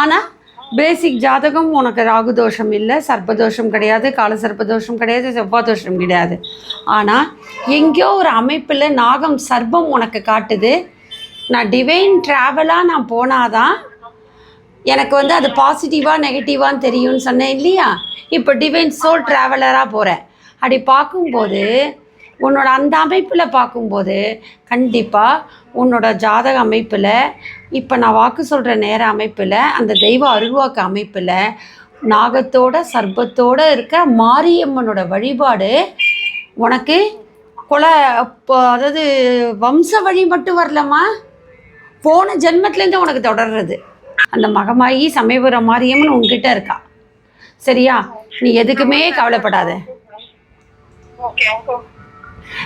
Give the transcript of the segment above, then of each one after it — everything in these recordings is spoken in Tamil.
ஆனால் பேசிக் ஜாதகம் உனக்கு ராகு தோஷம் இல்லை சர்ப்பதோஷம் கிடையாது கால சர்ப்பதோஷம் கிடையாது செவ்வாய் தோஷம் கிடையாது. ஆனால் எங்கேயோ ஒரு அமைப்பில் நாகம் சர்ப்பம் உனக்கு காட்டுது. நான் டிவைன் ட்ராவலாக நான் போனாதான் எனக்கு வந்து அது பாசிட்டிவாக நெகட்டிவான்னு தெரியும்னு சொன்னேன் இல்லையா? இப்போ டிவைன் சோல் ட்ராவலராக போகிறேன் அப்படி பார்க்கும்போது உன்னோட அந்த அமைப்பில் பார்க்கும்போது கண்டிப்பாக உன்னோட ஜாதக அமைப்பில் இப்போ நான் வாக்கு சொல்கிற நேர அமைப்பில் அந்த தெய்வ அருள்வாக்கு அமைப்பில் நாகத்தோட சர்ப்பத்தோட இருக்க மாரியம்மனோட வழிபாடு உனக்கு கொலை அதாவது வம்ச வழி மட்டும் வரலம்மா. போன ஜென்மத்துலேருந்து உனக்கு தொடர்றது. அந்த மகமாயி சமயபுரம் மாரியம்மன் உன்கிட்ட இருக்கா? சரியா? நீ எதுக்குமே கவலைப்படாத. ஓகே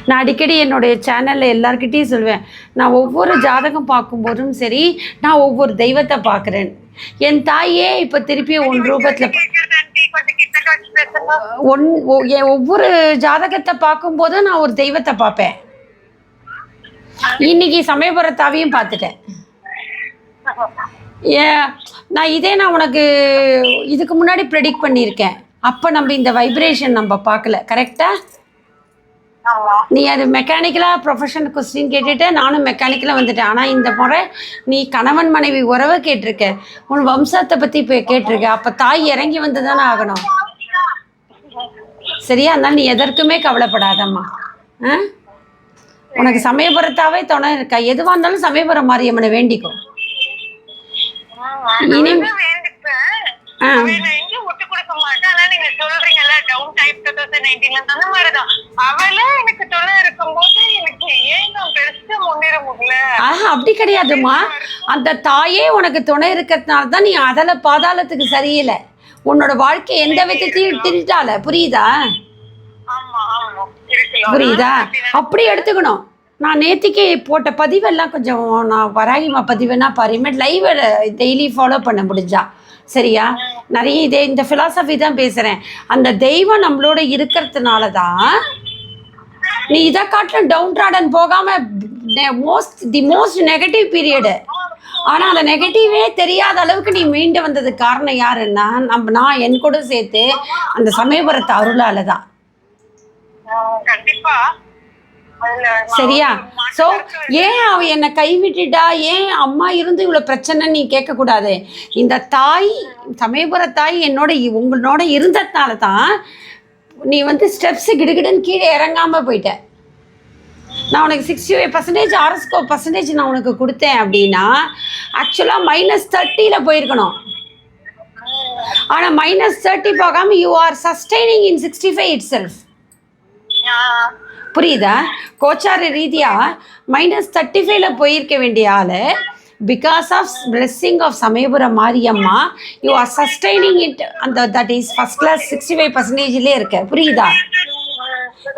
நான் அடிக்கடி என்னுடைய சேனலில் எல்லார்கிட்டயும் சொல்லுவேன் நான் ஒவ்வொரு ஜாதகம் பார்க்கும்போதும் சரி நான் ஒவ்வொரு தெய்வத்தை பார்க்குறேன். என் தாயே இப்போ திருப்பி ஒன் ரூபத்தில் ஒன் ஒவ்வொரு ஜாதகத்தை பார்க்கும்போதும் நான் ஒரு தெய்வத்தை பார்ப்பேன். இன்னைக்கு சமயபுரத்தாவையும் பார்த்துட்டேன். நான் இதே நான் உனக்கு இதுக்கு முன்னாடி ப்ரெடிக்ட் பண்ணியிருக்கேன். அப்போ நம்ம இந்த வைப்ரேஷன் நம்ம பார்க்கல கரெக்டாக நீ அது மெக்கானிக்கலாக ப்ரொஃபஷன் கொஸ்டின் கேட்டுட்டு நானும் மெக்கானிக்கலாக வந்துட்டேன். ஆனால் இந்த முறை நீ கணவன் மனைவி உறவை கேட்டிருக்க. உன் வம்சத்தை பற்றி இப்போ கேட்டிருக்க. அப்போ தாய் இறங்கி வந்து தானே ஆகணும். சரியா? அதனால நீ எதற்குமே கவலைப்படாதம்மா. ஆ? உனக்கு சமயபுரத்தாவே துணை இருக்கா? எதுவாக இருந்தாலும் சமயபுரம் மாரியம்மனை வேண்டிக்கோ. இனி- ஆ அவளை நான் எங்கேயும் விட்டு கொடுக்க நீங்க சொல்றீங்கல்ல டவுன் டைப் டூ தௌசண்ட் நைன்டீன்ல அந்த மாதிரிதான். அவளே எனக்கு தொலை இருக்கும்போது எனக்கு ஏன் நான் பெருசா முன்னேற முடியல? ஆஹா அப்படி கிடையாதும்மா. அந்த தாயே உனக்கு துணை இருக்கிறதுனால தான் நீ அதல பாதாளத்துக்கு சரியில்லை. உன்னோட வாழ்க்கை எந்த விதத்தையும் டில்ட்டால புரியுதா? புரியுதா? அப்படி எடுத்துக்கணும். நான் நேத்திக்கு போட்ட பதிவெல்லாம் கொஞ்சம் நான் வராகிமா பதிவுனா பாருமே லைவ் டெய்லி ஃபாலோ பண்ண முடிஞ்சா. சரியா? நிறைய இதே இந்த ஃபிலாசபி தான் பேசுகிறேன் அந்த தெய்வம் நம்மளோட இருக்கிறதுனால தான் நீ இதை காட்டிலும் டவுன் ட்ராடன் போகாமல் most the most negative period ஆனால் அந்த நெகட்டிவே தெரியாத அளவுக்கு நீ மீண்டு வந்ததுக்கு காரணம் யாருன்னா நம்ம நான் என் கூட சேர்த்து அந்த சமயபுரத்து அருளால தான் கண்டிப்பாக சரியா? இருக்கு. ஏன் அவ என்னை கைவிட்டுட்டா? ஏன் அம்மா இருந்து இவ்வளோ பிரச்சனை நீ கேட்கக்கூடாது? இந்த தாய் சமயபுர தாய் என்னோட உங்களோட இருந்ததுனால தான் நீ வந்து ஸ்டெப்ஸு கிடுகிடுன்னு கீழே இறங்காம போயிட்ட. நான் உனக்கு சிக்ஸ்டி ஃபைவ் பர்சன்டேஜ் ஆர்எஸ்கோ பர்சன்டேஜ் நான் உனக்கு கொடுத்தேன் அப்படின்னா ஆக்சுவலாக மைனஸ் தேர்ட்டியில் போயிருக்கணும். ஆனால் மைனஸ் தேர்ட்டி போகாமல் you are sustaining in sixty five itself புரியுதா? கோச்சார ரீதியாக மைனஸ் தேர்ட்டி ஃபைவ்ல போயிருக்க வேண்டிய ஆள் because of blessing of Samayapuram Mariamma you are sustaining it அந்த that is first class sixty five பர்சன்டேஜ்லேயே இருக்க. புரியுதா?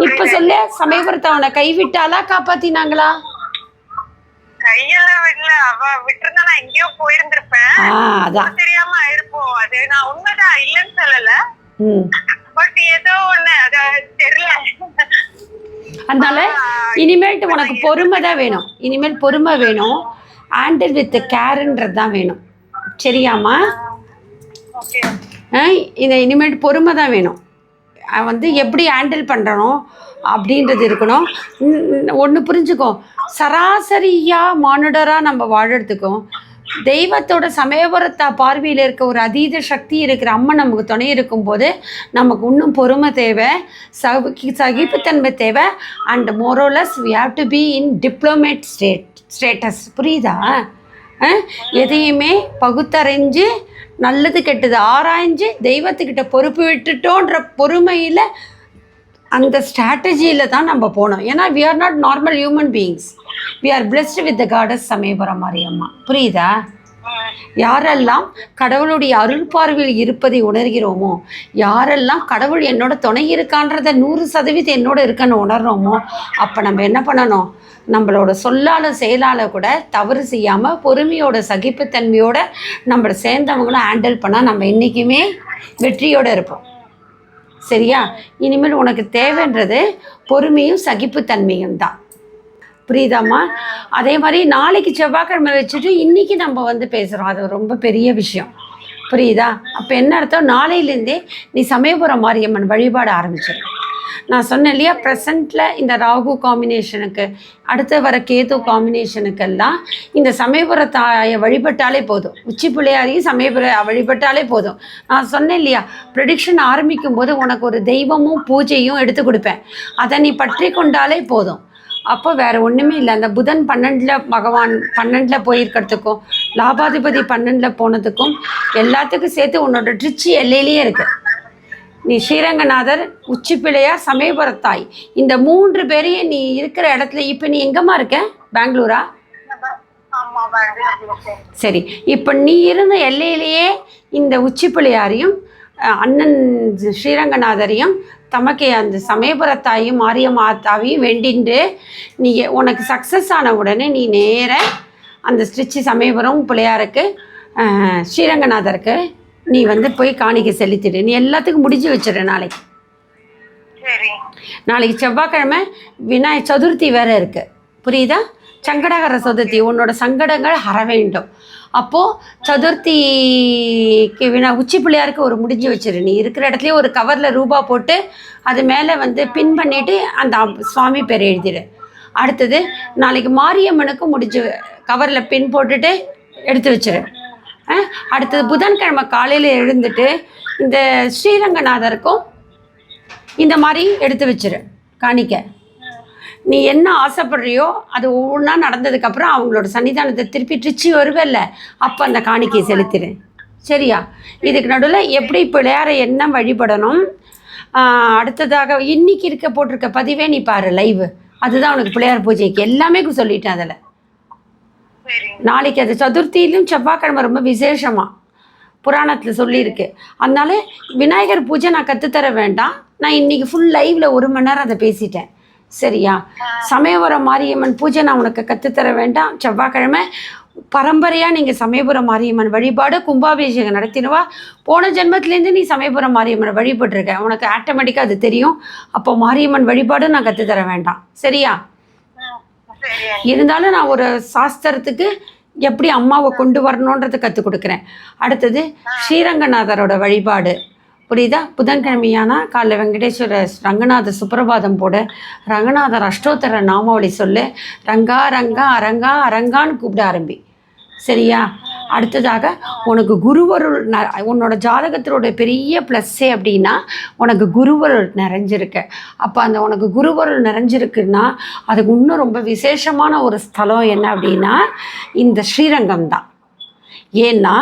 இப்போ சொல்லு சமயபுரத்தை அவனை கைவிட்டாலா காப்பாத்தினாங்களா? கையெல்லாம் இல்ல அவ விட்டுருந்தா நான் எங்கேயோ போயிருந்திருப்பேன். தெரியாம ஆயிருப்போம். அது நான் உண்மைதான் இல்லைன்னு சொல்லல. பட் ஏதோ அதனால இனிமேல்ட்டு உனக்கு பொறுமை தான் வேணும். இனிமேல் பொறுமை வேணும். ஹேண்டில் வித் கேருன்றது தான் வேணும். சரியாம்மா? இந்த இனிமேல் பொறுமை தான் வேணும். வந்து எப்படி ஹேண்டில் பண்ணுறனோ அப்படின்றது இருக்கணும். ஒன்று புரிஞ்சுக்கோ. சராசரியாக மானுடராக நம்ம வாழறதுக்கும் தெய்வத்தோட சமயபுரத்தை பார்வையில் இருக்க ஒரு அதீத சக்தி இருக்கிற அம்மா நமக்கு துணை இருக்கும்போது நமக்கு இன்னும் பொறுமை தேவை சகி சகிப்புத்தன்மை தேவை. And மோரோலஸ் we have to be in diplomat state status புரியுதா? எதையுமே பகுத்தறிஞ்சு நல்லது கெட்டது ஆராய்ஞ்சு தெய்வத்துக்கிட்ட பொறுப்பு விட்டுட்டோன்ற பொறுமையில் அந்த ஸ்ட்ராட்டஜியில் தான் நம்ம போனோம். ஏன்னா we are not normal human beings we are blessed with the gods Samayapuram Mariamma. புரியுதா? யாரெல்லாம் கடவுளுடைய அருள் பார்வையில் இருப்பதை உணர்கிறோமோ யாரெல்லாம் கடவுள் என்னோட துணை இருக்கான்றத நூறு சதவீதம் என்னோட இருக்கன்னு உணர்றோமோ அப்போ நம்ம என்ன பண்ணணும்? நம்மளோட சொல்லால செயலால கூட தவறு செய்யாமல் பொறுமையோட சகிப்புத்தன்மையோட நம்மளை சேர்ந்தவங்களும் ஹேண்டில் பண்ணால் நம்ம என்றைக்குமே வெற்றியோடு இருப்போம். சரியா? இனிமேல் உனக்கு தேவைன்றது பொறுமையும் சகிப்புத்தன்மையும் தான். புரியுதாம்மா? அதே மாதிரி நாளைக்கு செவ்வாய்க்கிழமை வச்சுட்டு இன்றைக்கி நம்ம வந்து பேசுகிறோம் அது ரொம்ப பெரிய விஷயம். புரியுதா? அப்போ என்ன அர்த்தம்? நாளையிலேருந்தே நீ சமயபுரம் மாரியம்மன் வழிபாடு ஆரம்பிச்சிடும் நான் சொன்னேன் இல்லையா ப்ரெசண்ட்டில் இந்த ராகு காம்பினேஷனுக்கு அடுத்து வர கேது காம்பினேஷனுக்கெல்லாம் இந்த சமயபுர தாயை வழிபட்டாலே போதும். உச்சி பிள்ளையாரையும் சமயபுர வழிபட்டாலே போதும். நான் சொன்னேன் இல்லையா ப்ரெடிக்ஷன் ஆரம்பிக்கும் போது உனக்கு ஒரு தெய்வமும் பூஜையும் எடுத்து கொடுப்பேன். அதை நீ பற்றி கொண்டாலே போதும். அப்போ வேற ஒன்றுமே இல்லை. அந்த புதன் பன்னெண்டில் பகவான் பன்னெண்டில் போயிருக்கிறதுக்கும் லாபாதிபதி பன்னெண்டில் போனதுக்கும் எல்லாத்துக்கும் சேர்த்து உன்னோட ட்ரிச்சி எல்லையிலேயே இருக்குது நீ ஸ்ரீரங்கநாதர் உச்சி பிள்ளையார் சமயபுரத்தாய். இந்த மூன்று பேரையும் நீ இருக்கிற இடத்துல இப்போ நீ எங்கம்மா இருக்க? பெங்களூரா? சரி இப்போ நீ இருந்த எல்லையிலேயே இந்த உச்சி பிள்ளையாரையும் அஹ், அண்ணன் ஸ்ரீரங்கநாதரையும் தமக்கே அந்த சமயபுரத்தாயும் மாரியம்மாத்தாவையும் வேண்டிண்டு நீ உனக்கு சக்ஸஸ் ஆன உடனே நீ நேர அந்த ஸ்ட்ரிச்சி சமயபுரம் பிள்ளையாருக்கு ஸ்ரீரங்கநாதருக்கு நீ வந்து போய் காணிக்கை செலுத்திடு. நீ எல்லாத்துக்கும் முடிஞ்சு வச்சிடு நாளைக்கு. சரி. நாளைக்கு செவ்வாய்க்கிழமை விநாயக சதுர்த்தி வேற இருக்கு. புரியுதா? சங்கடகர சதுர்த்தி உன்னோட சங்கடங்கள் ஹர வேண்டும். அப்போது சதுர்த்திக்கு வினா உச்சி பிள்ளையாருக்கு ஒரு முடிஞ்சு வச்சிரு. நீ இருக்கிற இடத்துலயே ஒரு கவரில் ரூபா போட்டு அது மேலே வந்து பின் பண்ணிட்டு அந்த சுவாமி பேர் எழுதிடு அடுத்தது நாளைக்கு மாரியம்மனுக்கு முடிஞ்சு கவரில் பின் போட்டுட்டு எடுத்து வச்சிரு? அடுத்தது புதன்கிழமை காலையில் எழுந்துட்டு இந்த ஸ்ரீரங்கநாதருக்கும் இந்த மாதிரி எடுத்து வச்சிரு காணிக்க. நீ என்ன ஆசைப்படுறியோ அது ஒவ்வொன்றா நடந்ததுக்கப்புறம் அவங்களோட சன்னிதானத்தை திருப்பி ட்ரிச்சி வருவல்ல. அப்போ அந்த காணிக்கையை செலுத்திடு சரியா? இதுக்கு நடுவில் எப்படி பிள்ளையாரை என்ன வழிபடணும்? அடுத்ததாக இன்னைக்கு இருக்க போட்டிருக்க பதிவே நீ பாரு லைவ் அதுதான் உனக்கு பிள்ளையார் பூஜைக்கு. எல்லாமே சொல்லிட்டேன் அதில். நாளைக்கு அது சதுர்த்தியிலும் செவ்வாய்க்கிழமை ரொம்ப விசேஷமா. புராணத்தில் சொல்லியிருக்கு. அதனால விநாயகர் பூஜை நான் கற்றுத்தர வேண்டாம். நான் இன்னைக்கு ஃபுல் லைவ்ல ஒரு மணி நேரம் அதை பேசிட்டேன். சரியா? சமயபுரம் மாரியம்மன் பூஜை நான் உனக்கு கற்றுத்தர வேண்டாம். செவ்வாய்க்கிழமை பரம்பரையாக நீங்கள் சமயபுரம் மாரியம்மன் வழிபாடு கும்பாபிஷேகம் நடத்தினவா? போன ஜென்மத்திலேருந்து நீ சமயபுரம் மாரியம்மன் வழிபட்டிருக்க. உனக்கு ஆட்டோமேட்டிக்காக அது தெரியும். அப்போ மாரியம்மன் வழிபாடு நான் கற்றுத்தர வேண்டாம். சரியா? இருந்தாலும் நான் ஒரு சாஸ்திரத்துக்கு எப்படி அம்மாவை கொண்டு வரணுன்றதை கற்றுக் கொடுக்குறேன். அடுத்தது ஸ்ரீரங்கநாதரோட வழிபாடு. புரியுதா? புதன்கிழமையானா காலைல வெங்கடேஸ்வர ரங்கநாத சுப்பிரபாதம் போடு ரங்கநாதர் அஷ்டோத்தர நாமாவளி சொல்லு. ரங்கா ரங்கா அரங்கா அரங்கான்னு கூப்பிட ஆரம்பி. சரியா? அடுத்ததாக உனக்கு குருவருள் ந உன்னோட ஜாதகத்தினுடைய பெரிய ப்ளஸ்ஸே அப்படின்னா உனக்கு குருவருள் நிறைஞ்சிருக்கு. அப்போ அந்த உனக்கு குருவருள் நிறைஞ்சிருக்குன்னா அதுக்கு இன்னும் ரொம்ப விசேஷமான ஒரு ஸ்தலம் என்ன அப்படின்னா இந்த ஸ்ரீரங்கம் தான். ஏன்னா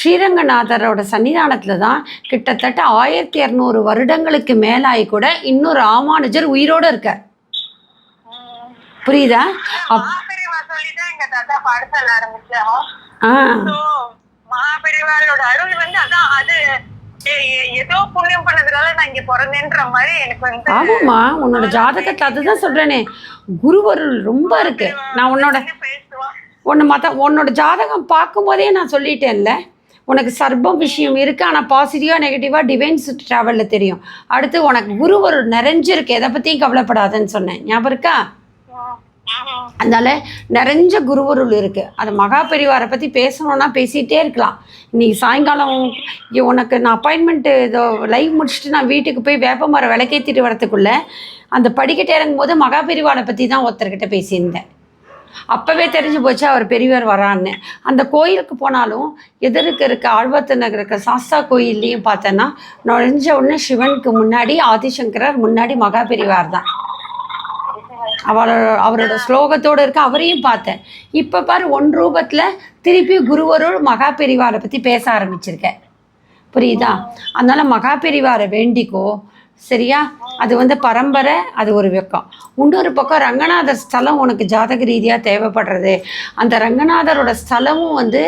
ஸ்ரீரங்கநாதரோட சன்னிதானத்தில் தான் கிட்டத்தட்ட ஆயிரத்தி இரநூறு வருடங்களுக்கு மேலாகி கூட இன்னும் ராமானுஜர் உயிரோடு இருக்கார். புரியுதா? மகாபெரிவா சொல்லிதான் எங்க தாத்தா பாடசாலை ஆரம்பிச்சோம் மகாபெரிவாளோட அருள் வந்து அதான் அது. ஏதோ புண்ணியம் பண்ணதுனால நான் இங்க பிறந்தேன்ற மாதிரி எனக்கு வந்து ஆமாம்மா உன்னோட ஜாதகத்தை அதுதான் சொல்கிறேனே குருவருள் ரொம்ப இருக்கு. நான் உன்னோட உன்னை மற்ற உன்னோட ஜாதகம் பார்க்கும்போதே நான் சொல்லிட்டேன்ல. உனக்கு சர்ப்பம் விஷயம் இருக்குது ஆனால் பாசிட்டிவாக நெகட்டிவாக டிவைன்ஸ் ட்ராவலில் தெரியும். அடுத்து உனக்கு குருவருள் நிறைஞ்சிருக்கு. எதை பற்றியும் கவலைப்படாதன்னு சொன்னேன். ஞாபகம் இருக்கா. அதனால நிறைஞ்ச குருவருள் இருக்குது அது மகா பெரிவாரை பற்றி பேசணுன்னா பேசிகிட்டே இருக்கலாம். இன்னைக்கு சாயங்காலம் உனக்கு நான் அப்பாயின்மெண்ட்டு இதோ லைவ் முடிச்சுட்டு நான் வீட்டுக்கு போய் வேப்ப மரம் விளக்கேற்றிட்டு வரத்துக்குள்ளே அந்த படிக்கட்டு இறங்கும் போது மகா பெரிவாரை பற்றி தான் ஒருத்தர்கிட்ட பேசியிருந்தேன். அப்போவே தெரிஞ்சு போச்சு அவர் பெரியவர் வரான்னு. அந்த கோயிலுக்கு போனாலும் எதிர்க்கு இருக்க ஆழ்வாத்து நகர் இருக்க சாஸ்தா கோயில்லையும் பார்த்தோன்னா நுழைஞ்ச உடனே சிவனுக்கு முன்னாடி ஆதிசங்கரர் முன்னாடி மகா பெரிவார் தான். அவரோட அவரோட ஸ்லோகத்தோடு இருக்க அவரையும் பார்த்தேன். இப்போ பாரு ஒன் ரூபத்தில் திருப்பி குருவருள் மகா பெரிவாரை பற்றி பேச ஆரம்பிச்சிருக்கேன் புரியுதா? அதனால மகா பெரிவாரை வேண்டிக்கோ. சரியா? அது வந்து பரம்பரை அது ஒரு வெக்கம். இன்னொரு பக்கம் ரங்கநாதர் ஸ்தலம் உனக்கு ஜாதக ரீதியாக தேவைப்படுறது. அந்த ரங்கநாதரோட ஸ்தலமும் வந்து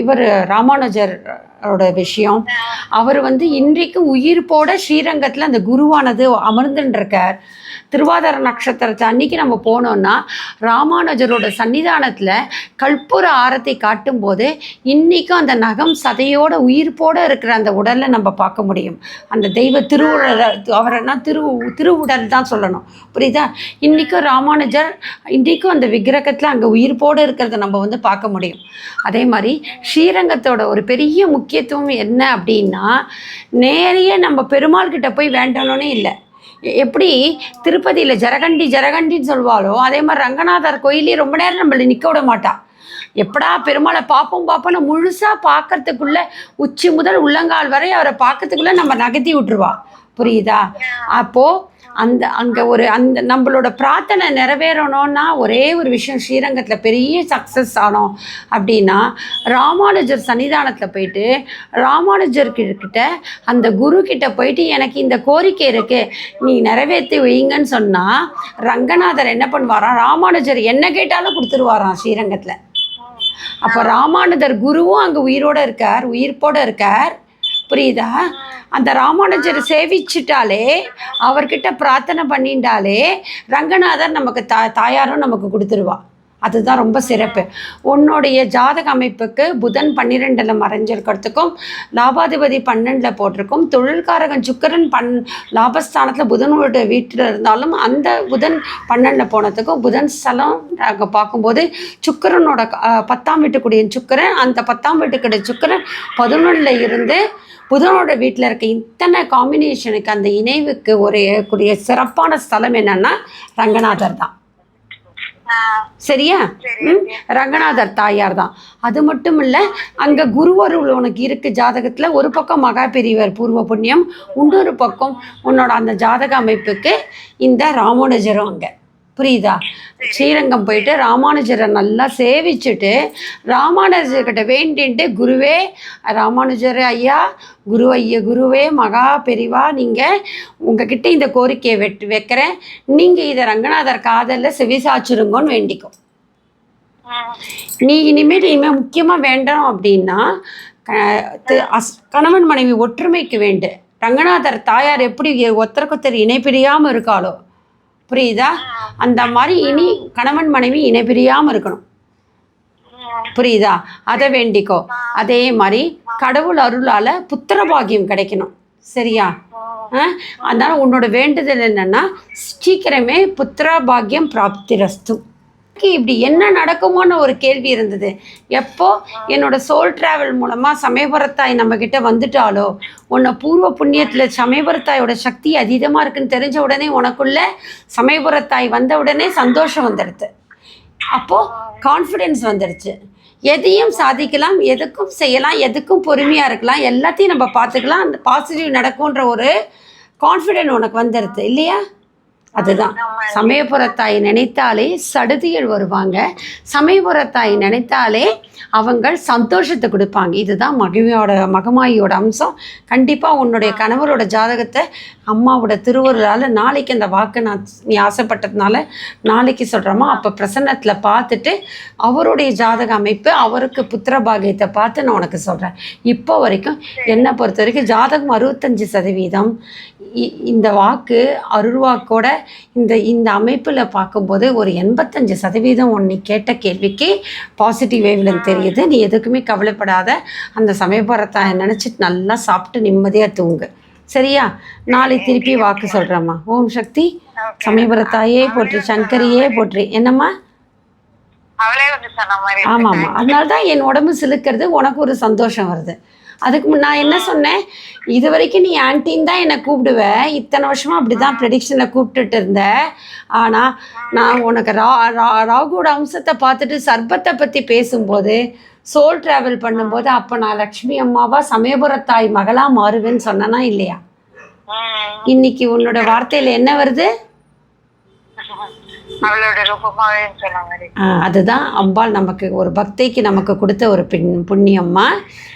இவர் ராமானுஜரோட விஷயம். அவர் வந்து இன்றைக்கும் உயிர் போட ஸ்ரீரங்கத்தில் அந்த குருவானது அமர்ந்துருக்கார் திருவாதார நட்சத்திரத்தை அன்னைக்கு நம்ம போனோம்னா ராமானுஜரோட சன்னிதானத்தில் கற்பூர ஆரத்தை காட்டும்போது இன்றைக்கும் அந்த நகம் சதையோட உயிர்ப்போட இருக்கிற அந்த உடலை நம்ம பார்க்க முடியும். அந்த தெய்வ திருவுடல் அவரைனா திரு திருவுடல் தான் சொல்லணும். புரியுதா? இன்றைக்கும் ராமானுஜர் இன்றைக்கும் அந்த விக்கிரகத்தில் அங்கே உயிர்ப்போடு இருக்கிறத நம்ம வந்து பார்க்க முடியும். அதே மாதிரி ஸ்ரீரங்கத்தோட ஒரு பெரிய முக்கியத்துவம் என்ன அப்படின்னா நேரையே நம்ம பெருமாள் கிட்ட போய் வேண்டணும்னே இல்லை. எப்படி திருப்பதியில் ஜரகண்டி ஜரகண்டின்னு சொல்லுவாளோ அதே மாதிரி ரங்கநாதர் கோயிலே ரொம்ப நேரம் நம்மளை நிற்க விட மாட்டா. எப்படா பெருமாளை பார்ப்போம் பார்ப்போம்னு முழுசாக பார்க்கறதுக்குள்ள உச்சி முதல் உள்ளங்கால் வரை அவரை பார்க்கறதுக்குள்ள நம்ம நகர்த்தி விட்டுருவா. புரியுதா? அப்போது அந்த அங்கே ஒரு அந்த நம்மளோட பிரார்த்தனை நிறைவேறணும்னா ஒரே ஒரு விஷயம் ஸ்ரீரங்கத்தில் பெரிய சக்ஸஸ் ஆனோம் அப்படின்னா ராமானுஜர் சன்னிதானத்தில் போயிட்டு ராமானுஜர் கிட்ட அந்த குரு கிட்ட போயிட்டு எனக்கு இந்த கோரிக்கை இருக்கு நீ நிறைவேற்றி வைங்கன்னு சொன்னால் ரங்கநாதர் என்ன பண்ணுவாராம் ராமானுஜர் என்ன கேட்டாலும் கொடுத்துருவாராம் ஸ்ரீரங்கத்தில். அப்போ ராமானுஜர் குருவும் அங்கே உயிரோட இருக்கார் உயிர்ப்போட இருக்கார். புரியுதா? அந்த ராமானுஜரை சேவிச்சிட்டாலே அவர்கிட்ட பிரார்த்தனை பண்ணிட்டாலே ரங்கநாதர் நமக்கு தா தாயாரும் நமக்கு கொடுத்துருவா. அதுதான் ரொம்ப சிறப்பு. உன்னுடைய ஜாதக அமைப்புக்கு புதன் பன்னிரெண்டில் மறைஞ்சிருக்கிறதுக்கும் லாபாதிபதி பன்னெண்டில் போட்டிருக்கும் தொழில்காரகன் சுக்கிரன் பன் லாபஸ்தானத்தில் புதனோட வீட்டில் இருந்தாலும் அந்த புதன் பன்னெண்டில் போனதுக்கும் புதன் ஸ்தலம் நாங்கள் பார்க்கும்போது சுக்கிரனோட பத்தாம் வீட்டுக்குடிய சுக்கிரன் அந்த பத்தாம் வீட்டுக்குடைய சுக்கிரன் பதினொன்றில் இருந்து புதனோட வீட்டில் இருக்க இத்தனை காம்பினேஷனுக்கு அந்த இணைவுக்கு ஒரு கூடிய சிறப்பான ஸ்தலம் என்னன்னா ரங்கநாதர் தான். சரியா? ரங்கநாதர் தாயார் தான். அது மட்டும் இல்லை அங்கே குருவருள் உனக்கு இருக்கு ஜாதகத்தில் ஒரு பக்கம் மகா பெரியவர் பூர்வ புண்ணியம் இன்னொரு பக்கம் உன்னோட அந்த ஜாதக அமைப்புக்கு இந்த ராமானுஜரும் அங்கே. புரியுதா? ஸ்ரீரங்கம் போயிட்டு ராமானுஜரை நல்லா சேவிச்சுட்டு ராமானுஜர்கிட்ட வேண்டின்ட்டு குருவே ராமானுஜர் ஐயா குரு ஐயா குருவே மகா பெரிவா நீங்கள் உங்ககிட்ட இந்த கோரிக்கையை வெட்டு வைக்கிறேன். நீங்கள் இதை ரங்கநாதர் காதலில் செவிசாச்சிருங்கன்னு வேண்டிக்கும் நீ இனிமேல் இனிமேல் முக்கியமாக வேண்டாம் அப்படின்னா அஸ் கணவன் மனைவி ஒற்றுமைக்கு வேண்டு. ரங்கநாதர் தாயார் எப்படி ஒருத்தருக்கொத்தர் இணைப்பிரியாமல் இருக்காளோ புரியுதா? அந்த மாதிரி இனி கணவன் மனைவி இணைப்பிரியாமல் இருக்கணும். புரியுதா? அதை வேண்டிக்கோ. அதே மாதிரி கடவுள் அருளால் புத்திர பாக்கியம் கிடைக்கணும். சரியா? அதனால உன்னோட வேண்டுதல் என்னன்னா சீக்கிரமே புத்திர பாக்கியம் பிராப்திரஸ்து. எனக்கு இப்படி என்ன நடக்குமோன்னு ஒரு கேள்வி இருந்தது. எப்போ என்னோட சோல் டிராவல் மூலமாக சமயபுரத்தாய் நம்ம கிட்ட வந்துட்டாலோ உன்னை பூர்வ புண்ணியத்தில் சமயபுரத்தாயோட சக்தி அதீதமாக இருக்குன்னு தெரிஞ்ச உடனே உனக்குள்ள சமயபுரத்தாய் வந்த உடனே சந்தோஷம் வந்துடுது. அப்போது கான்ஃபிடென்ஸ் வந்துடுச்சு. எதையும் சாதிக்கலாம் எதுக்கும் செய்யலாம் எதுக்கும் பொறுமையாக இருக்கலாம் எல்லாத்தையும் நம்ம பார்த்துக்கலாம். அந்த பாசிட்டிவ் நடக்கும்ன்ற ஒரு கான்ஃபிடென்ட் உனக்கு வந்துடுது இல்லையா? அதுதான். சமயபுரத்தாய் நினைத்தாலே சடுதிகள் வருவாங்க. சமயபுரத்தாய் நினைத்தாலே அவங்கள் சந்தோஷத்தை கொடுப்பாங்க. இதுதான் மகிமையோட மகமாயியோட அம்சம். கண்டிப்பாக உன்னுடைய கணவரோட ஜாதகத்தை அம்மாவோட திருவருளால் நாளைக்கு அந்த வாக்கு நான் நீ ஆசைப்பட்டதுனால நாளைக்கு சொல்கிறோமா அப்போ பிரசன்னத்தில் பார்த்துட்டு அவருடைய ஜாதக அமைப்பு அவருக்கு புத்திர பாகியத்தை பார்த்து நான் உனக்கு சொல்கிறேன் இப்போ வரைக்கும் என்னை பொறுத்த வரைக்கும் ஜாதகம் அறுபத்தஞ்சு சதவீதம். இந்த வாக்கு அருள்வாக்கோட இந்த இந்த அமைப்பில் பார்க்கும்போது ஒரு எண்பத்தஞ்சு சதவீதம் நீ கேட்ட கேள்விக்கு பாசிட்டிவ் வேவ்லன்னு தெரியுது. நீ எதுக்குமே கவலைப்படாத. அந்த சமயபுரத்தை நினச்சிட்டு நல்லா சாப்பிட்டு நிம்மதியாக தூங்கு. சரியா? நாளை திருப்பி வாக்கு சொல்கிறேம்மா ஓம் சக்தி. சமயபுரத்தாயே போற்றி சங்கரியே போற்றி. என்னம்மா? இருக்கு. ஆமாம்மா. அதனால தான் என் உடம்பு சிலுக்கிறது உனக்கு ஒரு சந்தோஷம் வருது. அதுக்கு நான் என்ன சொன்னேன்? இது வரைக்கும் நீ ஆன்ட்டின்னு தான் என்னை கூப்பிடுவ. இத்தனை வருஷமா அப்படி தான் ப்ரெடிக்ஷனில் கூப்பிட்டுட்டு இருந்த. ஆனால் நான் உனக்கு ரா ரா ராகுவோட அம்சத்தை பார்த்துட்டு சர்பத்தை பற்றி பேசும்போது சோல் ட்ராவல் பண்ணும்போது அப்போ நான் லக்ஷ்மி அம்மாவா சமயபுரத்தாய் மகளாக மாறுவேன்னு சொன்னனா இல்லையா. இன்னைக்கு உன்னோட வார்த்தையில் என்ன வருது? அதுதான் அம்பாள் நமக்கு ஒரு பக்திக்கு நமக்கு கொடுத்த ஒரு பின் புண்ணியம்மா.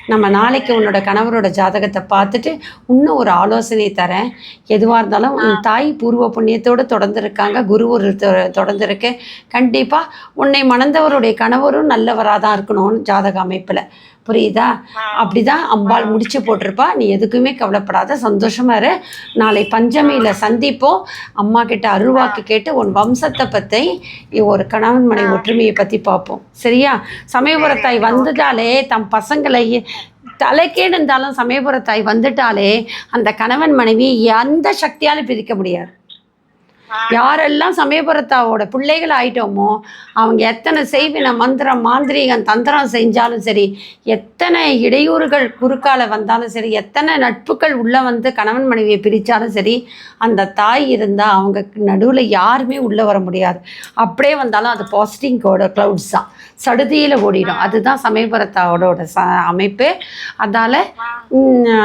நம்ம நாளைக்கு உன்னோட கணவரோட ஜாதகத்தை பார்த்துட்டு இன்னும் ஒரு ஆலோசனை தரேன். எதுவாக இருந்தாலும் உன் தாய் பூர்வ புண்ணியத்தோடு தொடர்ந்து இருக்காங்க குரு ஒரு தொடர்ந்து இருக்கு கண்டிப்பாக உன்னை மணந்தவருடைய கணவரும் நல்லவராக தான் இருக்கணும் ஜாதக அமைப்பில். புரியுதா? அப்படிதான் அம்பாள் முடிச்சு போட்டிருப்பா. நீ எதுக்குமே கவலைப்படாத. சந்தோஷமா இரு. நாளை பஞ்சமியில் சந்திப்போம். அம்மா கிட்ட அருள்வாக்கு கேட்டு உன் வம்சத்தை பற்றி ஒரு கணவன் மனை ஒற்றுமையை பற்றி பார்ப்போம். சரியா? சமயபுரத்தாய் வந்ததாலே தம் பசங்களை தலைக்கேடு இருந்தாலும் சமயபுர தாய் வந்துட்டாலே அந்த கணவன் மனைவி எந்த சக்தியாலும் பிரிக்க முடியாது. யாரெல்லாம் சமயபுரத்தாவோட பிள்ளைகள் ஆயிட்டோமோ அவங்க எத்தனை செய்வின மந்திரம் மாந்திரீகம் தந்திரம் செஞ்சாலும் சரி எத்தனை இடையூறுகள் குறுக்கால வந்தாலும் சரி எத்தனை நட்புகள் உள்ளே வந்து கணவன் மனைவியை பிரித்தாலும் சரி அந்த தாய் இருந்தால் அவங்க நடுவில் யாருமே உள்ளே வர முடியாது. அப்படியே வந்தாலும் அது பாசிட்டிவ் கோட க்ளவுட்ஸ் தான். சடுதியில் ஓடிடும். அதுதான் சமயபுரத்தாவோட ச அமைப்பு. அதால்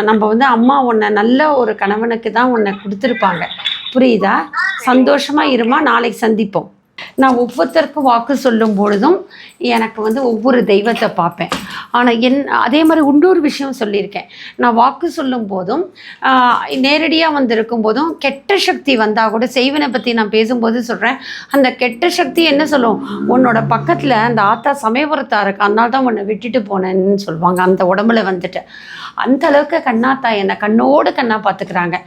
நம்ம வந்து அம்மா உன்னை நல்ல ஒரு கணவனுக்கு தான் உன்னை கொடுத்துருப்பாங்க. புரியுதா? சந்தோஷமா இருமா? நாளைக்கு சந்திப்போம். நான் ஒவ்வொருத்தருக்கும் வாக்கு சொல்லும் பொழுதும் எனக்கு வந்து ஒவ்வொரு தெய்வத்தை பார்ப்பேன். ஆனால் என் அதே மாதிரி இன்னொரு விஷயம் சொல்லியிருக்கேன். நான் வாக்கு சொல்லும் போதும் நேரடியாக வந்திருக்கும் போதும் கெட்ட சக்தி வந்தால் கூட செய்வனை பற்றி நான் பேசும்போது சொல்கிறேன் அந்த கெட்ட சக்தி என்ன சொல்லும்? உன்னோட பக்கத்தில் அந்த ஆத்தா சமயபுரத்தாக இருக்கு? அதனால தான் உன்னை விட்டுட்டு போனேன்னு சொல்லுவாங்க. அந்த உடம்புல வந்துட்டு. அந்த அளவுக்கு கண்ணாத்தா என்னை கண்ணோடு கண்ணா பார்த்துக்கிறாங்க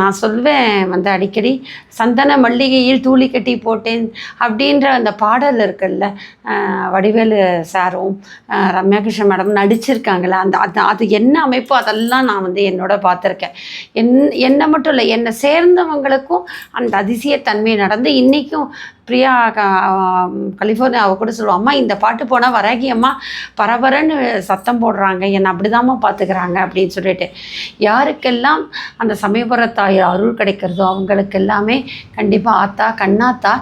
நான் சொல்வேன் வந்து அடிக்கடி சந்தன மல்லிகையில் தூளி கட்டி போட்டேன். அப்படின்ற அந்த பாடல் இருக்குல்ல வடிவேலு சாரும் ரம்யா கிருஷ்ணன் மேடம் நடிச்சிருக்காங்களே அந்த அது அது என்ன அமைப்போ அதெல்லாம் நான் வந்து என்னோட பார்த்துருக்கேன். என் என்னை மட்டும் இல்லை என்னை சேர்ந்தவங்களுக்கும் அந்த அதிசயத்தன்மை நடந்து இன்றைக்கும் பிரியா கலிஃபோர்னியா அவ கூட சொல்லுவா அம்மா இந்த பாட்டு போனால் வராகி அம்மா பரபரன்னு சத்தம் போடுறாங்க என்னை அப்படிதாம்மா பார்த்துக்கிறாங்க அப்படின்னு சொல்லிட்டு. யாருக்கெல்லாம் அந்த சமயபுரத்தாய் அருள் கிடைக்கிறதோ அவங்களுக்கு எல்லாமே கண்டிப்பாக ஆத்தா கண்ணாத்தா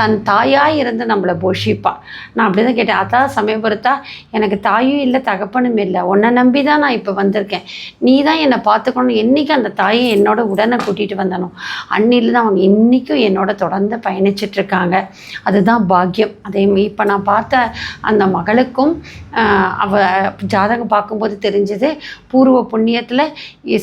தன் தாயாக இருந்து நம்மளை போஷிப்பாள் நான் அப்படி தான் கேட்டேன். அதான் சமயபுரத்தா எனக்கு தாயும் இல்லை தகப்பனும் இல்லை. உன்னை நம்பி தான் நான் இப்போ வந்திருக்கேன். நீ தான் என்னை பார்த்துக்கணும். என்றைக்கு அந்த தாயை என்னோட உடனே கூட்டிகிட்டு வந்தனோ அன்னில தான் அவங்க இன்றைக்கும் என்னோட தொடர்ந்து பயணிச்சிட்ருக்காங்க அதுதான் பாக்கியம். அதே இப்போ நான் பார்த்த அந்த மகளுக்கும் அவ ஜாதகம் பார்க்கும்போது தெரிஞ்சது பூர்வ புண்ணியத்தில்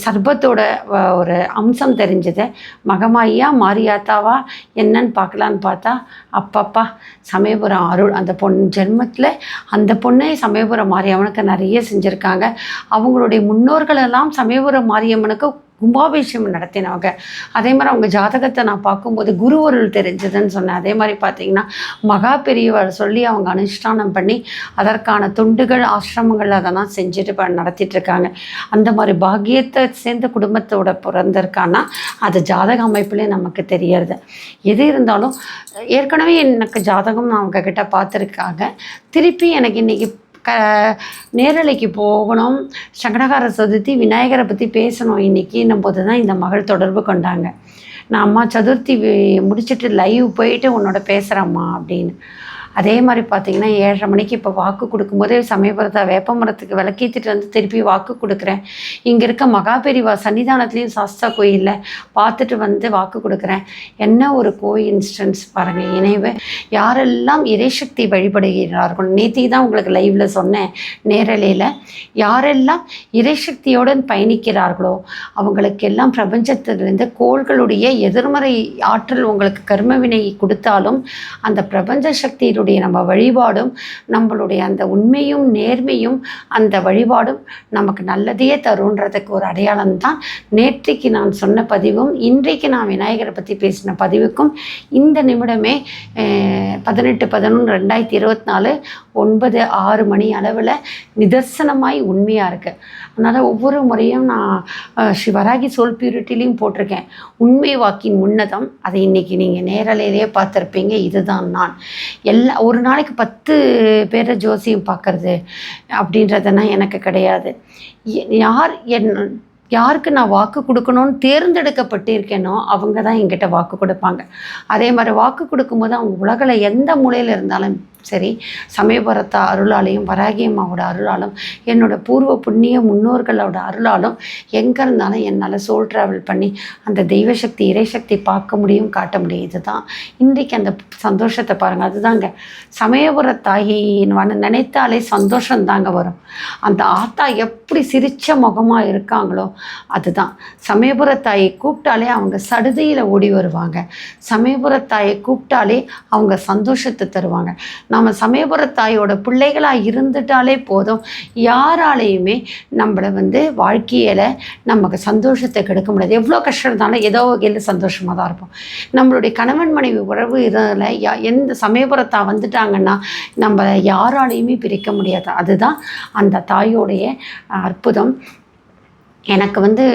சர்பத்தோட வ- ஒரு அம்சம் தெரிஞ்சது. மகமாயியா மாரியாத்தாவா என்னன்னு பார்க்கலான்னு பார்த்தா அப்பப்பா சமயபுரம் அருள் அந்த பொன் ஜென்மத்தில் அந்த பொண்ணே சமயபுரம் மாரியம்மனுக்கு நிறைய செஞ்சுருக்காங்க. அவங்களுடைய முன்னோர்கள் எல்லாம் சமயபுரம் மாரியம்மனுக்கு கும்பாபிஷேகம் நடத்தினவங்க. அதே மாதிரி அவங்க ஜாதகத்தை நான் பார்க்கும்போது குருவருள் தெரிஞ்சதுன்னு சொன்னேன். அதே மாதிரி பார்த்தீங்கன்னா மகா பெரியவர் சொல்லி அவங்க அனுஷ்டானம் பண்ணி அதற்கான தொண்டுகள் ஆசிரமங்கள் அதெல்லாம் செஞ்சுட்டு ப- நடத்திட்டு இருக்காங்க அந்த மாதிரி பாக்கியத்தை சேர்ந்த குடும்பத்தோட பிறந்திருக்கான்னா அது ஜாதக அமைப்புலேயே நமக்கு தெரியறது. எது இருந்தாலும் ஏற்கனவே எனக்கு ஜாதகம் நான் அவங்க கிட்ட பார்த்துருக்காங்க. திருப்பி எனக்கு இன்னைக்கு க நேரலைக்கு போகணும். சங்கடகார சதுர்த்தி விநாயகரை பற்றி பேசணும் இன்றைக்கின்னும் போது தான் இந்த மகள் தொடர்பு கொண்டாங்க. நான் அம்மா சதுர்த்தி முடிச்சுட்டு முடிச்சிட்டு லைவ் போயிட்டு உன்னோட பேசுகிறேம்மா அப்படின்னு. அதே மாதிரி பார்த்தீங்கன்னா ஏழரை மணிக்கு இப்போ வாக்கு கொடுக்கும்போதே சமயபுரத்தை வேப்ப மரத்துக்கு விளக்கேற்றிட்டு வந்து திருப்பி வாக்கு கொடுக்குறேன். இங்கே இருக்க மகாபெரிவா சன்னிதானத்துலேயும் சாஸ்தா கோயிலில் பார்த்துட்டு வந்து வாக்கு கொடுக்குறேன். என்ன ஒரு கோ இன்ஸ்டன்ஸ் பாருங்கள் இணைவு. யாரெல்லாம் இறைசக்தி வழிபடுகிறார்கள் நேத்தி தான் உங்களுக்கு லைவில் சொன்னேன் நேரலையில். யாரெல்லாம் இறைசக்தியுடன் பயணிக்கிறார்களோ அவங்களுக்கெல்லாம் பிரபஞ்சத்திலிருந்து கோள்களுடைய எதிர்மறை ஆற்றல் உங்களுக்கு கர்மவினை கொடுத்தாலும் அந்த பிரபஞ்ச சக்தியினுடைய நம்ம வழிபாடும் நம்மளுடைய அந்த உண்மையும் நேர்மையும் அந்த வழிபாடும் நமக்கு நல்லதையே தருன்றதுக்கு ஒரு அடையாளம் தான். நேற்றைக்கு நான் சொன்ன பதிவும் இன்றைக்கு நான் விநாயகரை பற்றி பேசின பதிவுக்கும் இந்த நிமிடமே பதினெட்டு பதினொன்று ரெண்டாயிரத்தி இருபத்தி நாலு ஒன்பது ஆறு மணி அளவில் நிதர்சனமாய் உண்மையாக இருக்குது அதனால் ஒவ்வொரு முறையும் நான் ஸ்ரீவராகி சோல் பியூரிட்டிலையும் போட்டிருக்கேன். உண்மை வாக்கின் உன்னதம் அதை இன்றைக்கி நீங்கள் நேரலையிலேயே பார்த்துருப்பீங்க. இதுதான் நான். எல்லா ஒரு நாளைக்கு பத்து பேரை ஜோசியம் பார்க்குறது அப்படின்றதெல்லாம் எனக்கு கிடையாது. யார் என் யாருக்கு நான் வாக்கு கொடுக்கணும்னு தேர்ந்தெடுக்கப்பட்டிருக்கேனோ அவங்க தான் என்கிட்ட வாக்கு கொடுப்பாங்க. அதே மாதிரி வாக்கு கொடுக்கும்போது அவங்க உலகில் எந்த மூலையில் இருந்தாலும் சரி சமயபுரத்தா அருளாலையும் வராகியம்மாவோட அருளாலும் என்னோட பூர்வ புண்ணிய முன்னோர்களோட அருளாலும் எங்கே இருந்தாலும் என்னால் சோல் ட்ராவல் பண்ணி அந்த தெய்வசக்தி இறைசக்தி பார்க்க முடியும் காட்ட முடியும். இதுதான். இன்றைக்கு அந்த சந்தோஷத்தை பாருங்கள் அதுதாங்க. சமயபுர நினைத்தாலே சந்தோஷம் தாங்க வரும். அந்த ஆத்தா எப்படி சிரித்த முகமாக இருக்காங்களோ அதுதான். சமயபுரத்தாயை கூப்பிட்டாலே அவங்க சடுதியில் ஓடி வருவாங்க. சமயபுரத்தாயை கூப்பிட்டாலே அவங்க சந்தோஷத்தை தருவாங்க. நம்ம சமயபுர தாயோட பிள்ளைகளாக இருந்துட்டாலே போதும். யாராலையுமே நம்மளை வந்து வாழ்க்கையில் நமக்கு சந்தோஷத்தை கெடுக்க முடியாது. எவ்வளோ கஷ்டம் இருந்தாலும் ஏதோ வகையில் சந்தோஷமாக தான் இருப்போம். நம்மளுடைய கணவன் மனைவி உறவு இதில் யா எந்த சமயபுரத்தா வந்துட்டாங்கன்னா நம்ம யாராலையுமே பிரிக்க முடியாது. அதுதான் அந்த தாயோடைய அற்புதம். எனக்கு வந்து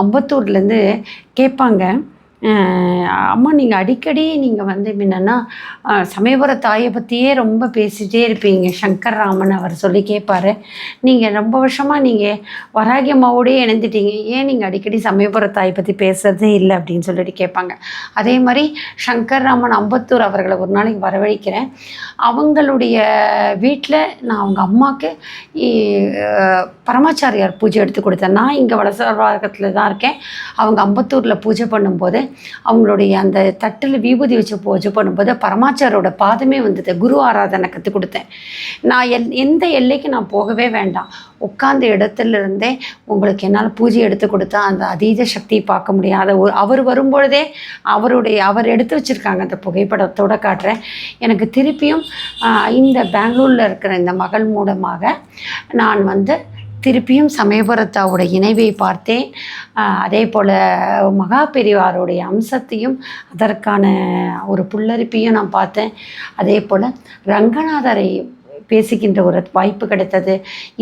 அம்பத்தூர்லேருந்து கேட்பாங்க. அம்மா நீங்கள் அடிக்கடி நீங்கள் வந்து என்னென்னா சமயபுர தாயை பற்றியே ரொம்ப பேசிகிட்டே இருப்பீங்க. சங்கர் ராமன் அவர் சொல்லி கேட்பார் நீங்கள் ரொம்ப வருஷமாக நீங்கள் வராகி அம்மாவோடயே இணைந்துட்டீங்க. ஏன் நீங்கள் அடிக்கடி சமயபுர தாயை பற்றி பேசுறதே இல்லை அப்படின்னு சொல்லிட்டு கேட்பாங்க அதே மாதிரி சங்கர் ராமன் அம்பத்தூர் அவர்களை ஒரு நாளைக்கு வரவழைக்கிறேன். அவங்களுடைய வீட்டில் நான் அவங்க அம்மாவுக்கு பரமாச்சாரியார் பூஜை எடுத்து கொடுத்தேன். நான் இங்கே வலசர்வாகத்தில் தான் இருக்கேன். அவங்க அம்பத்தூரில் பூஜை பண்ணும்போது அவங்களுடைய அந்த தட்டில் விபூதி வச்சு பூஜை பண்ணும்போது பரமாச்சாரோட பாதமே வந்தது. குரு ஆராதனை கற்றுக் கொடுத்தேன். நான் எல் எந்த எல்லைக்கு நான் போகவே வேண்டாம். உட்கார்ந்த இடத்துல இருந்தே உங்களுக்கு என்னால் பூஜை எடுத்து கொடுத்தா அந்த அதீத சக்தியை பார்க்க முடியாத. ஒரு- அவர் வரும்பொழுதே அவருடைய அவர் எடுத்து வச்சுருக்காங்க. அந்த புகைப்படத்தோட காட்டுறேன். எனக்கு திருப்பியும் இந்த பெங்களூரில் இருக்கிற இந்த மகள் மூலமாக நான் வந்து திருப்பியும் சமயபுரத்தாவோட இணைவை பார்த்தேன். அதே போல் மகா பெரிவாருடைய அம்சத்தையும் அதற்கான ஒரு புல்லரிப்பையும் நான் பார்த்தேன். அதே போல் ரங்கநாதரை பேசுகின்ற ஒரு வாய்ப்பு கிடைத்தது.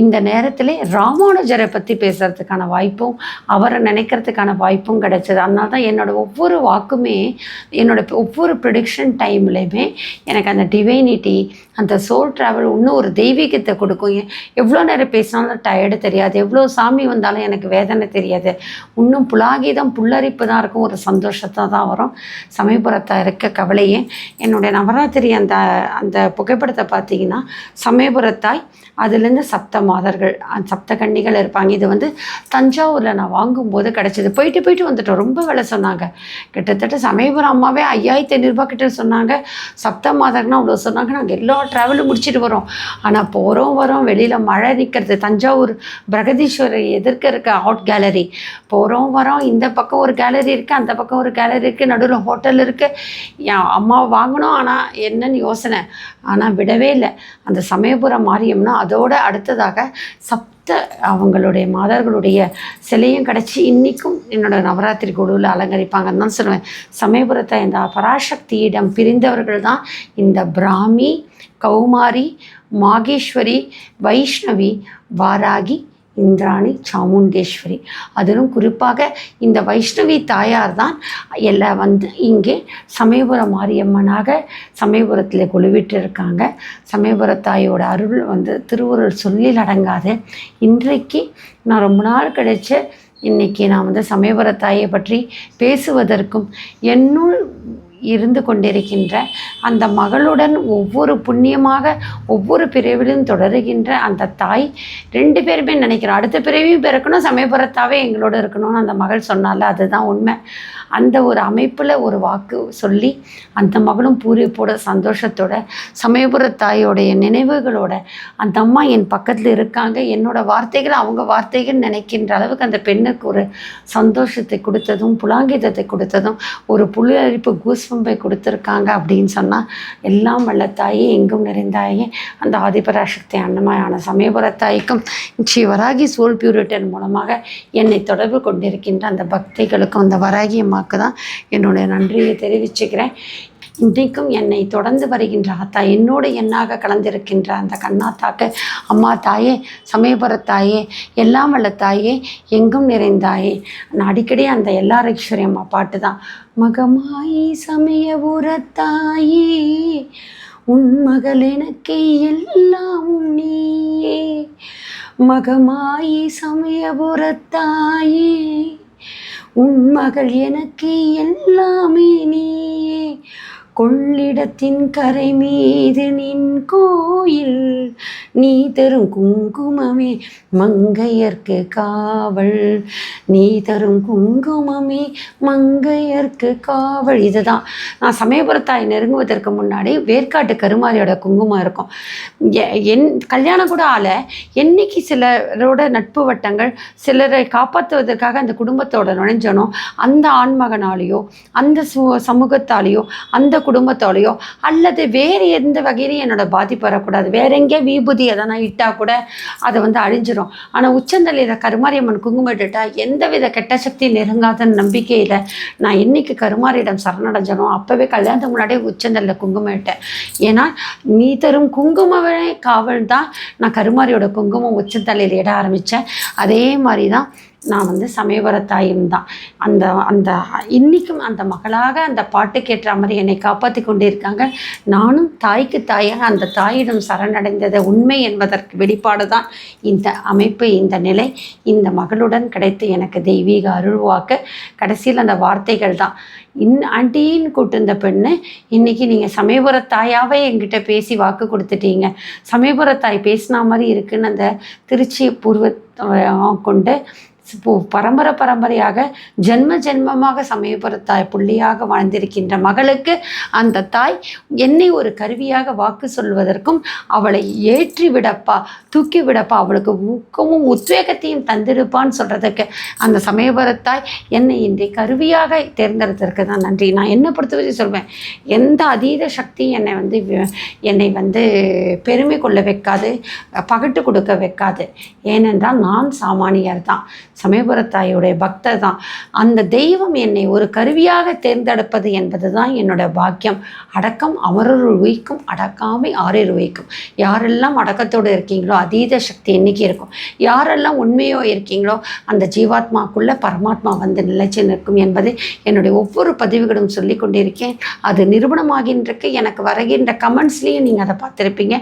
இந்த நேரத்தில் ராமானுஜரை பற்றி பேசுகிறதுக்கான வாய்ப்பும் அவரை நினைக்கிறதுக்கான வாய்ப்பும் கிடைச்சது. அதனால தான் என்னோடய ஒவ்வொரு வாக்குமே என்னோட ஒவ்வொரு ப்ரிடிக்ஷன் டைம்லையுமே எனக்கு அந்த டிவைனிட்டி அந்த சோல் ட்ராவல் இன்னும் ஒரு தெய்வீகத்தை கொடுக்கும். எவ்வளோ நேரம் பேசினாலும் டயர்டு தெரியாது. எவ்வளோ சாமி வந்தாலும் எனக்கு வேதனை தெரியாது. இன்னும் புலாகிதம் புல்லரிப்பு தான் இருக்கும். ஒரு சந்தோஷத்தை தான் வரும். சமயபுரத்தை இருக்க கவலையே. என்னுடைய நவராத்திரி அந்த அந்த புகைப்படத்தை பார்த்தீங்கன்னா சமயபுரத்தாய் அதுலேருந்து சப்த மாதர்கள் அந்த சப்த கன்னிகள் இருப்பாங்க. இது வந்து தஞ்சாவூரில் நான் வாங்கும்போது கிடச்சிது. போயிட்டு போயிட்டு வந்துட்டோம். ரொம்ப விலை சொன்னாங்க. கிட்டத்தட்ட சமயபுரம் அம்மாவே ஐயாயிரத்தி ஐநூறுரூபா கிட்ட சொன்னாங்க. சப்த மாதர்னா அவ்வளோ சொன்னாங்க. நாங்கள் எல்லா ட்ராவலும் முடிச்சுட்டு வரோம். ஆனால் போகிறோம் வரோம். வெளியில் மழை நிற்கிறது தஞ்சாவூர் பிரகதீஸ்வரர் எதிர்க்க இருக்க ஆர்ட் கேலரி போகிறோம் வரோம். இந்த பக்கம் ஒரு கேலரி இருக்குது அந்த பக்கம் ஒரு கேலரி இருக்குது நடுவில் ஹோட்டல் இருக்குது என் அம்மாவை வாங்கணும். ஆனால் என்னன்னு யோசனை. ஆனால் விடவே இல்லை. அந்த சமயபுரம் மாரியம்னா அதோட அடுத்ததாக சப்த அவங்களுடைய மாதர்களுடைய சிலையும் கிடச்சி இன்றைக்கும் என்னோடய நவராத்திரி குழுவில் அலங்கரிப்பாங்கன்னு தான் சொல்லுவேன். சமயபுரத்தை இந்த பராசக்தியிடம் பிரிந்தவர்கள் தான் இந்த பிராமி கௌமாரி மாகேஸ்வரி வைஷ்ணவி வாராகி இந்திராணி சாமுண்டேஸ்வரி. அதிலும் குறிப்பாக இந்த வைஷ்ணவி தாயார் தான் எல்லாம் வந்து இங்கே சமயபுர மாரியம்மனாக சமயபுரத்தில் குழுவிட்டு இருக்காங்க சமயபுர தாயோட அருள் வந்து திருவுருள் சொல்லில் அடங்காது. இன்றைக்கு நான் ரொம்ப நாள் கிடைச்ச இன்றைக்கி நான் வந்து சமயபுர தாயை பற்றி பேசுவதற்கும் என்னுள் இருந்து கொண்டிருக்கின்ற அந்த மகளுடன் ஒவ்வொரு புண்ணியமாக ஒவ்வொரு பிறவிலும் தொடருகின்ற அந்த தாய் ரெண்டு பேருமே நினைக்கிறோம். அடுத்த பிறவியும் பிறக்கணும் சமயபுரத்தாவே எங்களோட இருக்கணும்னு அந்த மகள் சொன்னால அதுதான் உண்மை. அந்த ஒரு அமைப்பில் ஒரு வாக்கு சொல்லி அந்த மகளும் பூரிப்போட சந்தோஷத்தோட சமயபுர தாயோடைய நினைவுகளோட அந்த அம்மா என் பக்கத்தில் இருக்காங்க என்னோடய வார்த்தைகள் அவங்க வார்த்தைகள் நினைக்கின்ற அளவுக்கு அந்த பெண்ணுக்கு ஒரு சந்தோஷத்தை கொடுத்ததும் புலாங்கிதத்தை கொடுத்ததும் ஒரு புல்லரிப்பு கூஸ்பம்பை கொடுத்துருக்காங்க அப்படின்னு சொன்னால் எல்லாம் வல்ல எங்கும் நிறைந்தாயே அந்த ஆதிபராசக்தி அன்னமாயான சமயபுரத்தாய்க்கும் ஸ்ரீ வராகி சோல் பியூரிட்டன் மூலமாக என்னை தொடர்பு கொண்டிருக்கின்ற அந்த பக்தைகளுக்கும் அந்த வராகி அம்மாவுக்கு தான் என்னுடைய நன்றியை தெரிவிச்சுக்கிறேன். இன்றைக்கும் என்னை தொடர்ந்து வருகின்ற ஆத்தா என்னோடு எண்ணாக கலந்திருக்கின்ற அந்த கண்ணாத்தாக்கு அம்மா தாயே சமயபுரத்தாயே எல்லாம் வல்ல தாயே எங்கும் நிறைந்தாயே. நான் அடிக்கடி அந்த எல்லாரீஸ்வரி அம்மா பாட்டு தான் மகமாயி சமயபுர தாயே உன் மகள் எனக்கு எல்லாம் நீயே. மகமாயி சமயபுர தாயே உன் மகள் எனக்கு எல்லாமே நீயே. கொள்ளிடத்தின் கரை மீது நின் கோயில். நீ தரும் குங்குமமே மங்கையர்க்கு காவல். நீ தரும் குங்குமமே மங்கையர்க்கு காவல். இதுதான். நான் சமயபுரத்தாய் நெருங்குவதற்கு முன்னாடி வேர்க்காட்டு கருமாரியோட குங்குமம் இருக்கும். எ- என் கல்யாணம் கூட ஆல. என்னைக்கு சிலரோட நட்பு வட்டங்கள் சிலரை காப்பாற்றுவதற்காக அந்த குடும்பத்தோட நுழைஞ்சனோ அந்த ஆண்மகனாலேயோ அந்த சு சமூகத்தாலேயோ அந்த குடும்பத்தோடையோ அல்லது வேறு எந்த வகையிலையும் என்னோட பாதிப்பு வரக்கூடாது. வேற எங்கேயோ விபூதி எதனா இட்டால் கூட அது வந்து அழிஞ்சிரும். ஆனால் உச்சந்தலையில் கருமாரியம்மன் குங்குமம் எந்த வித கெட்ட சக்தி நெருங்காத நம்பிக்கையில் நான் என்னைக்கு கருமாரியிடம் சரணடைஞ்சனோ அப்போவே கல்யாணத்துக்கு முன்னாடியே உச்சந்தலையில் குங்குமம் இட்டேன். ஏன்னா நீ தரும் குங்குமமே காவல் தான் நான் கருமாரியோட குங்குமம் உச்சந்தலையில் இட ஆரம்பித்தேன் அதே மாதிரி தான் நான் வந்து சமயபுர தாயும் தான். அந்த அந்த இன்றைக்கும் அந்த மகளாக அந்த பாட்டு பாட்டுக்கேற்ற மாதிரி என்னை காப்பாற்றி கொண்டே இருக்காங்க நானும் தாய்க்கு தாயாக அந்த தாயிடம் சரணடைந்தது உண்மை என்பதற்கு வெளிப்பாடு தான் இந்த அமைப்பு இந்த நிலை. இந்த மகளுடன் கிடைத்த எனக்கு தெய்வீக அருள்வாக்கு. கடைசியில் அந்த வார்த்தைகள் தான். இன் ஆண்டின்னு கூட்டிருந்த பெண்ணு இன்றைக்கி நீங்கள் சமயபுர தாயாகவே எங்கிட்ட பேசி வாக்கு கொடுத்துட்டீங்க. சமயபுர தாய் பேசினா மாதிரி இருக்குன்னு அந்த திருச்சி பூர்வ கொண்டு பரம்பரை பரம்பரையாக ஜென்ம ஜென்மமாக சமயபுர தாய் புள்ளியாக வாழ்ந்திருக்கின்ற மகளுக்கு அந்த தாய் என்னை ஒரு கருவியாக வாக்கு சொல்வதற்கும் அவளை ஏற்றி விடப்பா தூக்கி விடப்பா அவளுக்கு ஊக்கமும் உத்வேகத்தையும் தந்திருப்பான்னு சொல்கிறதுக்கு அந்த சமயபுரத்தாய் என்னை இன்றைய கருவியாக தேர்ந்தெடுத்ததற்கு தான் நன்றி. நான் என்னை பொறுத்தவரை சொல்வேன் எந்த அதீத சக்தி என்னை வந்து என்னை வந்து பெருமை கொள்ள வைக்காது பகட்டு கொடுக்க வைக்காது. ஏனென்றால் நான் சாமானியர் தான் சமயபுரத்தாயுடைய பக்தர் தான். அந்த தெய்வம் என்னை ஒரு கருவியாக தேர்ந்தெடுப்பது என்பது தான் என்னோட பாக்கியம். அடக்கம் அமரருள் உயிக்கும் அடக்காமை ஆறர் உயிக்கும் யாரெல்லாம் அடக்கத்தோடு இருக்கீங்களோ அதீத சக்தி என்னைக்கு இருக்கும்? யாரெல்லாம் உண்மையோ இருக்கீங்களோ அந்த ஜீவாத்மாக்குள்ளே பரமாத்மா வந்து நிலைச்சு நிற்கும் என்பது என்னுடைய ஒவ்வொரு பதிவுகளும் சொல்லி கொண்டிருக்கேன். அது நிரூபணமாகின்றக்கு எனக்கு வருகின்ற கமெண்ட்ஸ்லேயும் நீங்கள் அதை பார்த்துருப்பீங்க.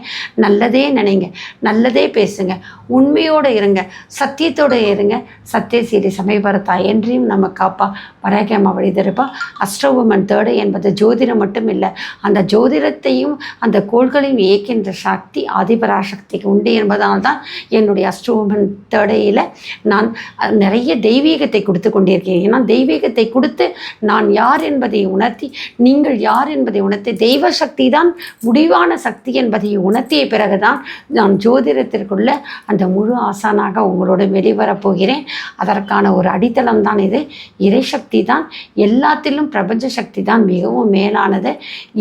நல்லதே நினைங்க. நல்லதே பேசுங்க. உண்மையோடு இருங்க. சத்தியத்தோடு இருங்க. சத்தியசீரி சமயபரத்தா என்றையும் நம்ம காப்பா. வராகியம்மா வழிதிருப்பா அஷ்டவுமன் தேர்டு என்பது ஜோதிடம் மட்டும் இல்லை அந்த ஜோதிடத்தையும் அந்த கோள்களையும் இயக்கின்ற சக்தி ஆதிபராசக்திக்கு உண்டு என்பதால் தான் என்னுடைய அஷ்டவுமன் தேர்டையில் நான் நிறைய தெய்வீகத்தை கொடுத்து கொண்டிருக்கிறேன். ஏன்னா தெய்வீகத்தை கொடுத்து நான் யார் என்பதை உணர்த்தி நீங்கள் யார் என்பதை உணர்த்தி தெய்வ சக்தி தான் முடிவான சக்தி என்பதை உணர்த்திய பிறகுதான் நான் ஜோதிடத்திற்குள்ள அந்த முழு ஆசானாக உங்களோட வெளிவரப் போகிறேன். அதற்கான ஒரு அடித்தளம் தான் இது. இறைசக்தி தான். எல்லாத்திலும் பிரபஞ்ச சக்தி தான் மிகவும் மேலானது.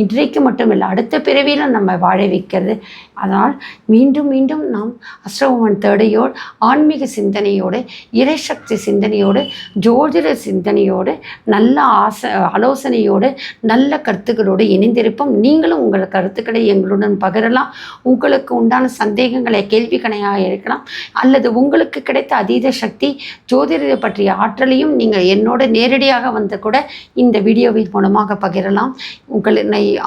இன்றைக்கு மட்டும் இல்லை அடுத்த பிறவியிலும் நம்ம வாழ வைக்கிறது. அதனால் மீண்டும் மீண்டும் நாம் அஸ்ட்ரோமன் தேடையோடு ஆன்மீக சிந்தனையோடு இறைசக்தி சிந்தனையோடு ஜோதிட சிந்தனையோடு நல்ல ஆச ஆலோசனையோடு நல்ல கருத்துக்களோடு இணைந்திருப்போம். நீங்களும் உங்கள் கருத்துக்களை எங்களுடன் பகிரலாம். உங்களுக்கு உண்டான சந்தேகங்களை கேள்விக்கணையாக இருக்கலாம். அல்லது உங்களுக்கு கிடைத்த அதீத சக்தி ஜோதிடத்தை பற்றிய ஆற்றலையும் நீங்கள் என்னோட நேரடியாக வந்து கூட இந்த வீடியோவின் மூலமாக பகிரலாம். உங்கள்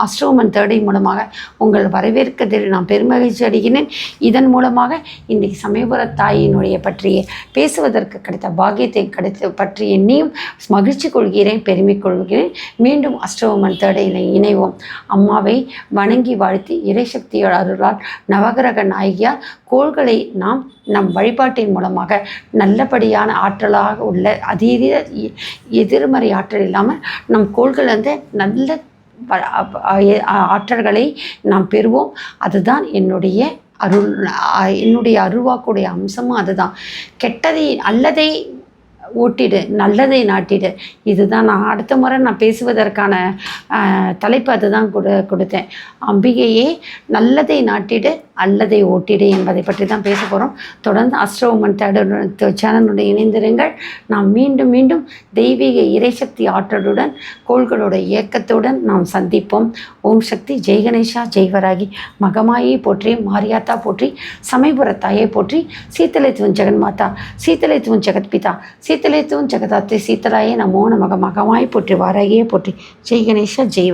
அஸ்ட்ரோமன் தேர்டை மூலமாக உங்கள் வரவேற்கதில் நான் பெருமகிழ்ச்சி அடைகிறேன். இதன் மூலமாக இன்றைக்கு சமயபுர தாயினுடைய பற்றிய பேசுவதற்கு கிடைத்த பாக்கியத்தை கிடைத்த பற்றி எண்ணியும் மகிழ்ச்சி கொள்கிறேன் பெருமை கொள்கிறேன். மீண்டும் அஷ்டவமன் தேடையில் இணைவோம். அம்மாவை வணங்கி வாழ்த்தி இறைசக்தியோட அருளால் நவகிரக நாயகியார் கோள்களை நாம் நம் வழிபாட்டின் மூலமாக நல்லபடி அதிகப்படியான ஆற்றலாக உள்ள அதீத எதிர்மறை ஆற்றல் இல்லாமல் நம் கோள்கள் வந்து நல்ல ஆற்றல்களை நாம் பெறுவோம். அதுதான் என்னுடைய அருள் என்னுடைய அருள்வாக்குடைய அம்சமும் அதுதான். கெட்டதை அல்லதை ஓட்டிடு நல்லதை நாட்டிடு. இதுதான் நான் அடுத்த முறை நான் பேசுவதற்கான தலைப்பு அதுதான் கொடு கொடுத்தேன். அம்பிகையே நல்லதை நாட்டிடு அல்லதை ஓட்டிடு என்பதை பற்றி தான் பேச போகிறோம் தொடர்ந்து அஸ்ட்ரோமன் தேட சேனலுடன் இணைந்திருங்கள். நாம் மீண்டும் மீண்டும் தெய்வீக இறைசக்தி ஆற்றலுடன் கோள்களோட இயக்கத்துடன் நாம் சந்திப்போம். ஓம் சக்தி ஜெய் கணேஷா ஜெய்வராகி மகமாயை போற்றி மாரியாத்தா போற்றி சமயபுர தாயை போற்றி ஜெகத் பிதா சீத்த ஜெகத்பிதா சீத்தலைத்துவன் ஜெகதாத்ரி சீத்தலாயே நமோ நமக மகமாய் போற்றி வாராகியே போற்றி. ஜெய் கணேஷா ஜெய்